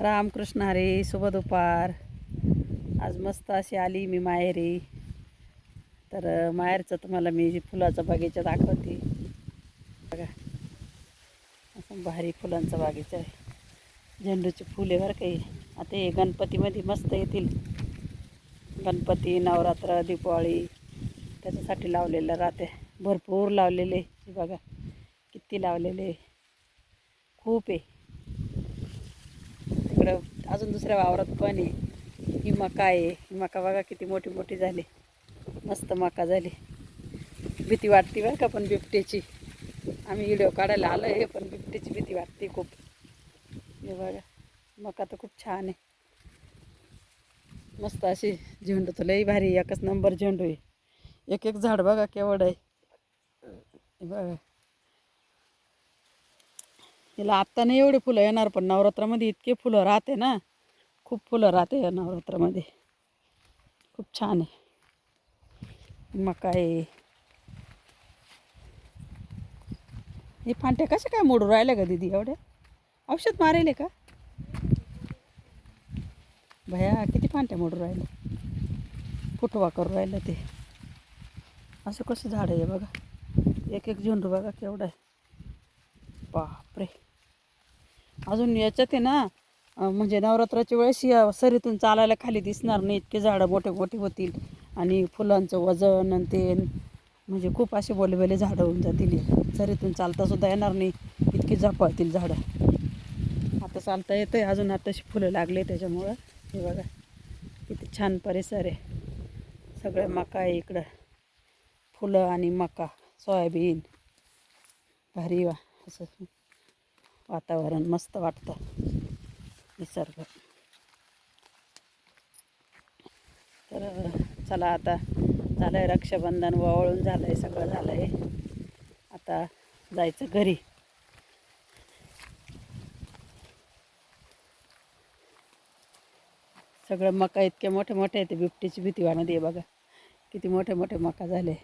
रामकृष्ण हरे शुभ दुपार आज मस्त अशी आली मी माहेरी. तर माहेरचं तुम्हाला मी फुलाचा बगीचा दाखवते. बघा. असं भारी फुलांचा बगीचा आहे. झेंडूची फुले बरं काही. आता हे गणपतीमध्ये मस्त येतील. गणपती नवरात्र दीपावळी त्याच्यासाठी लावलेलं राहते. भरपूर लावलेले बघा. किती लावलेले खूप आहे. तिकडं अजून दुसऱ्या वावरात पण आहे. ही मका आहे. ही मका बघा किती मोठी मोठी झाली. मस्त मका झाली. भीती वाटते बरं का पण बिबट्याची. आम्ही व्हिडिओ काढायला आलो आहे पण बिबट्याची भीती वाटते खूप. हे बघा मका तर खूप छान आहे. मस्त अशी झेंडू तर लई भारी एकच नंबर झेंडू आहे. एक एक झाड बघा केवढं आहे. हे बघा. तिला आत्ता नाही एवढे फुलं येणार पण नवरात्रामध्ये इतके फुलं राहते ना. खूप फुलं राहते या नवरात्रामध्ये. खूप छान आहे. मका आहे. हे फांट्या कशा काय मोडून राहिल्या का दिदी एवढ्या? औषध मारेले का? भया किती फांट्या मोडून राहिल्या? फुटवा करू राहिलं ते. असं कसं झाड आहे बघा. एक एक झेंडू बघा केवढा आहे. बापरे. अजून याच्यात आहे ना म्हणजे नवरात्राच्या वेळेस या सरीतून चालायला खाली दिसणार नाही इतके झाडं मोठे मोठे होतील. आणि फुलांचं वजन आणि ते म्हणजे खूप असे बोलबेले झाडं होऊन जातील. सरीतून चालतासुद्धा येणार नाही इतकी झपाळतील झाडं. आता चालता येतं आहे अजून आताशी फुलं लागले त्याच्यामुळं. हे बघा किती छान परिसर आहे. सगळं मका आहे इकडं. फुलं आणि मका सोयाबीन भारी वा असं. वातावरण मस्त वाटतं. निसर्ग. तर चला आता झालं आहे रक्षाबंधन वळून झालं आहे सगळं झालं आहे आता जायचं घरी. सगळं मका इतके मोठे मोठे आहेत बिबटीची भीती वाढत आहे बघा. किती मोठे मोठे मका झाले.